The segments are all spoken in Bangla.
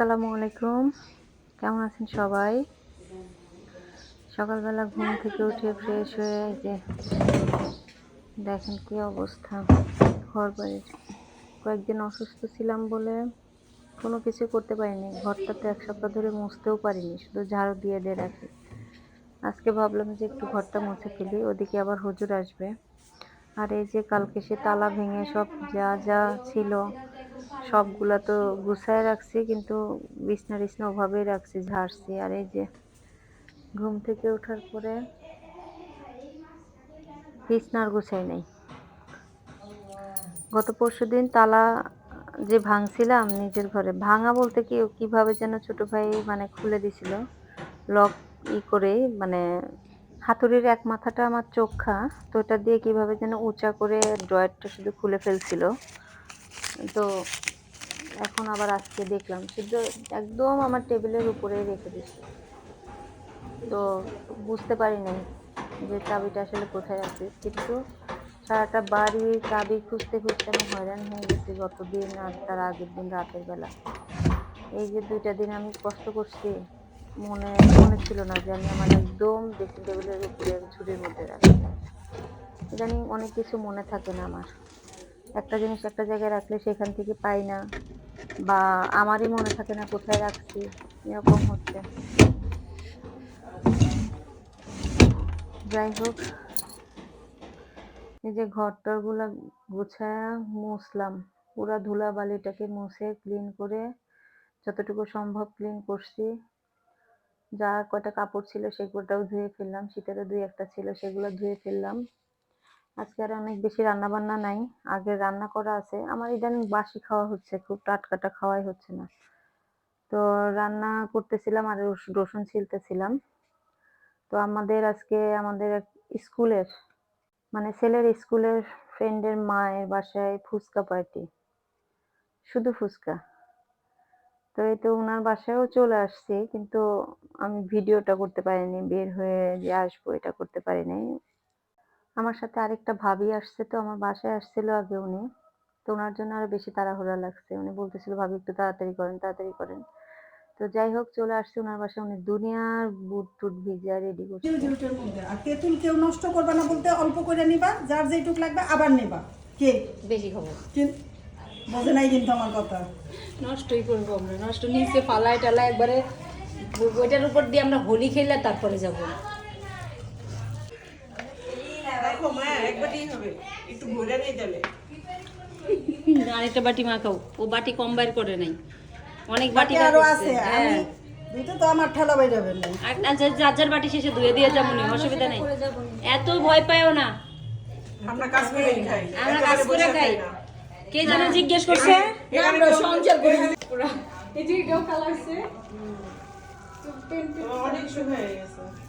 আসসালামু আলাইকুম। কেমন আছেন সবাই? সকালবেলা ঘুম থেকে উঠে ফ্রেশ হয়ে যে দেখেন কি অবস্থা, ঘর বাড়ির কয়েকদিন অসুস্থ ছিলাম বলে কোনো কিছু করতে পারিনি। ঘরটা তো এক সপ্তাহ ধরে মুছতেও পারিনি, শুধু ঝাড়ু দিয়ে দিয়ে রাখি। আজকে ভাবলাম যে একটু ঘরটা মুছে ফেলি, ওদিকে আবার হুজুর আসবে। আর এই যে কালকে সে তালা ভেঙে সব যা যা ছিল সবগুলা তো গুছায় রাখছি, কিন্তু বিছনা টিছনা ওভাবেই রাখছি, ঝাড়ছি। আর এই যে ঘুম থেকে ওঠার পরে বিছনা আর গুছাই নাই। গত পরশু দিন তালা যে ভাঙছিলাম নিজের ঘরে, ভাঙা বলতে কি কীভাবে যেন ছোট ভাই মানে খুলে দিছিল, লক ই করে মানে হাতুড়ির এক মাথাটা আমার চোখা, তো ওটা দিয়ে কীভাবে যেন উঁচা করে ড্রয়ারটা শুধু খুলে ফেলছিল। তো এখন আবার আজকে দেখলাম শুধু একদম আমার টেবিলের উপরেই রেখে দিচ্ছে। তো বুঝতে পারি নাই যে চাবিটা আসলে কোথায় আছে, কিন্তু সারাটা বাড়ি চাবি খুঁজতে খুঁজতে আমি হয়রান হয়ে গেছি গত দিন আর তার আগের দিন রাতের বেলা। এই যে দুইটা দিন আমি কষ্ট করছি, মনে মনে ছিল না যে আমি আমার একদম ড্রেসিং টেবিলের উপরে ঝুড়ির মধ্যে রাখি ইদানিং অনেক কিছু মনে থাকে না আমার। একটা জিনিস একটা জায়গায় রাখলে সেখান থেকে পাই না। বা আমারই মনে থাকে না কোথায় রাখছি, এরকম হচ্ছে। যাই হোক, এই যে ঘরটরগুলো গুছায়া মুছলাম, পুরা ধুলা বালিটাকে মুছে ক্লিন করে যতটুকু সম্ভব ক্লিন করছি। যা কয়টা কাপড় ছিল সেগুলোটাও ধুয়ে ফেললাম, শীতেরও দুই একটা ছিল সেগুলো ধুয়ে ফেললাম। আজকে আর অনেক বেশি রান্না বান্না নাই, আগে রান্না করা আছে। আমার ইদানিং বাসি খাওয়া হচ্ছে, খুব টাটকাটা খাওয়াই হচ্ছে না। তো রান্না করতেছিলাম আর রস- রসুন ছিলতেছিলাম। তো আমাদের আজকে আমাদের এক স্কুলের মানে ছেলের স্কুলের ফ্রেন্ডের মায়ের বাসায় ফুচকা পার্টি। শুধু ফুচকা। তো এই তো ওনার বাসায়ও চলে আসছি, কিন্তু আমি ভিডিওটা করতে পারিনি, বের হয়ে যে আসব এটা করতে পারিনি। আমার সাথে আরেকটা ভাবি আসছে তো আমার বাসায় আসছিল আগে উনি। তো ওনার জন্য আরও বেশি তাড়াহুড়া লাগছে। উনি বলতেছিল ভাবি একটু তাড়াতাড়ি করেন তাড়াতাড়ি করেন। তো যাই হোক চলে আসছে ওনার বাসায়। উনি দুনিয়ার বুট টুট ভিজা রেডি করছে। আর তেঁতুল কেউ নষ্ট করবে না বলতে অল্প করে নিবা। যার যেটুক লাগবে আবার নেবা। কে? বেশি খাব কিন- বোঝে নাই কিন্তু আমার কথা। নষ্টই করব আমরা। নষ্ট নিচে পালায় টালায় একবারে ওইটার উপর দিয়ে আমরা হোলি খেললে তারপরে যাব। দেখো মা একবারই হবে। একটু ভরে নেই তাহলে। আরেকটা বাটি মাখাও ও বাটি কম বাইর করে নাই। অনেক বাটি আরও আছে। আমি হ্যাঁ। তো আমার ঠেলা বাইরাবে না। আর আর যার- যার বাটি শেষে ধুয়ে দিয়ে যাব নি অসুবিধা নেই। এত ভয় পাইও না। আমরা কাজ করে খাই। আমরা কাজ করে খাই। কে যেন জিজ্ঞেস করছে অনেক হয়ে গেছে।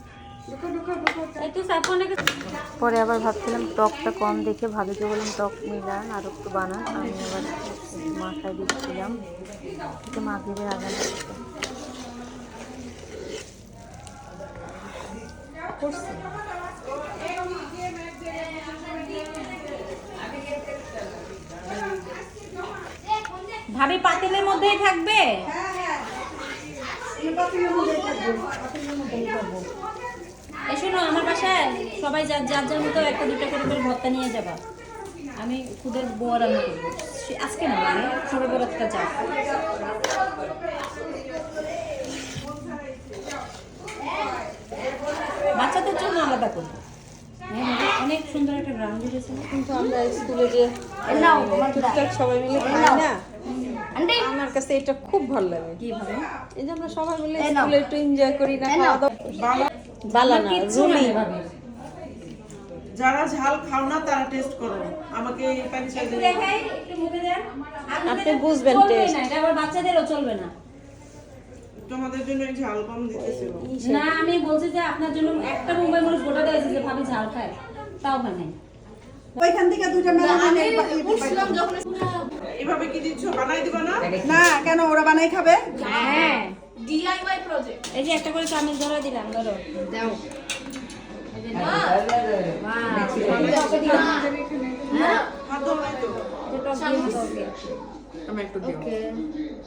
পরে আবার ভাবছিলাম টকটা কম দেখে ভাবিকে বললাম টক মিলান আর একটু বানান। আমি আবার মাথায় দিচ্ছিলাম। মাগরিবের আগান ভাবি পাতিলের মধ্যেই থাকবে। এই শোনো আমার বাসায় সবাই যার যার যার মতো একটা দুটা করে করে ভর্তা নিয়ে যাবা। আমি খুদের বউ রান্না করব। আজকে না মানে সবে বরাতটা যা বাচ্চাদের জন্য আলাদা করব। হ্যাঁ, অনেক সুন্দর একটা গ্রাউন্ড এসেছে কিন্তু আমরা স্কুলে যে সবাই মিলে খাই না? আমার কাছে এটা খুব ভালো লাগে। কি ভাবে এই যে আমরা সবাই মিলে স্কুলে একটু এনজয় করি না খাওয়া দাওয়া বালা না রুমি। যারা ঝাল খাও না তারা টেস্ট করো। আমাকে এই প্যান্ট একটু মুখে দেন। আপনি বুঝবেন চলবে এটা আবার বাচ্চাদেরও চলবে না। তোমাদের জন্য ঝাল কম দিতেছে। না আমি বলছি যে আপনার জন্য একটা মুম্বাই মরিচ গোটা দিয়েছে যে ভাবি ঝাল খায় তাও নাই। ওইখান থেকে দুইটা মেলা এভাবে কি দিচ্ছ? বানাই দিবা না? না কেন ওরা বানাই খাবে? হ্যাঁ। এই যে একটা করে চামিচ ধরে দিলাম ধরো দাও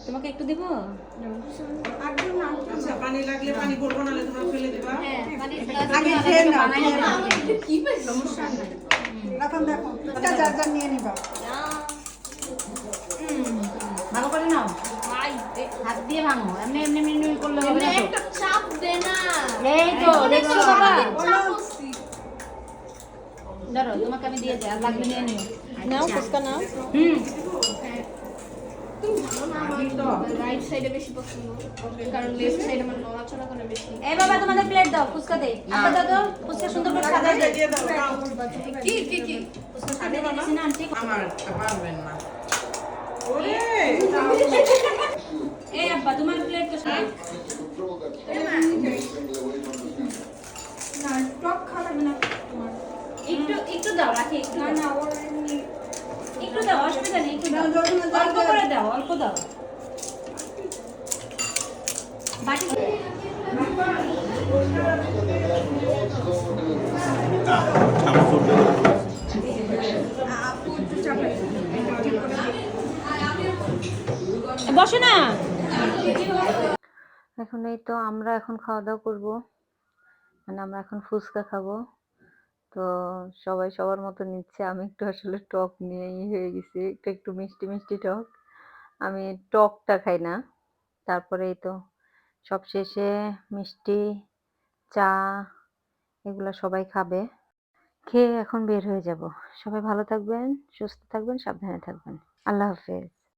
তোমাকে একটু দিব আচ্ছা পানি লাগলে পানি করব নাহলে তোমরা ফেলে দিবা আগে খেয়ে নাও এখন দেখো এটা যার যার নিয়ে নিবা ভালো করে নাও হাত দিয়ে ভাঙো। এমনি এমনি এমনি করলে হবে না তো। চাপ দে না। এই তো দেখছ বাবা। ধরো তোমাকে আমি দিয়ে দিই আর লাগবে নিয়ে নিও নাও ফুচকা নাও। হুম। রাইট সাইডে বেশি পছন্দ। কারণ লেফট সাইডে আমার নড়াচড়া করে বেশি। এই বাবা তোমাদের প্লেট দাও ফুচকা দে আপা দাও দাও ফুচকা সুন্দর করে সাজাই। দে দিয়ে দাও নাও। কি কি কি? ফুচকা সাজিয়ে না আন্টি। আমার পারবেন না ওরে! এই আব্বা তোমার প্লেট তো সাজাই টক খাওয়া লাগবে না একটু একটু দাও রাখি একটু না না একটু দাও অসুবিধা নেই একটু দাও অল্প দাও। করে দাও অল্প দাও বাটি বসো না এখন এই তো আমরা এখন খাওয়া দাওয়া করব। মানে আমরা এখন ফুচকা খাব। তো সবাই সবার মতো নিচ্ছে। আমি একটু আসলে টক নিয়েই হয়ে গেছি। একটু একটু মিষ্টি মিষ্টি টক। আমি টকটা খাই না। তারপরে এই তো সব শেষে মিষ্টি, চা এগুলো সবাই খাবে। খেয়ে এখন বের হয়ে যাব। সবাই ভালো থাকবেন, সুস্থ থাকবেন, সাবধানে থাকবেন। আল্লাহ হাফেজ।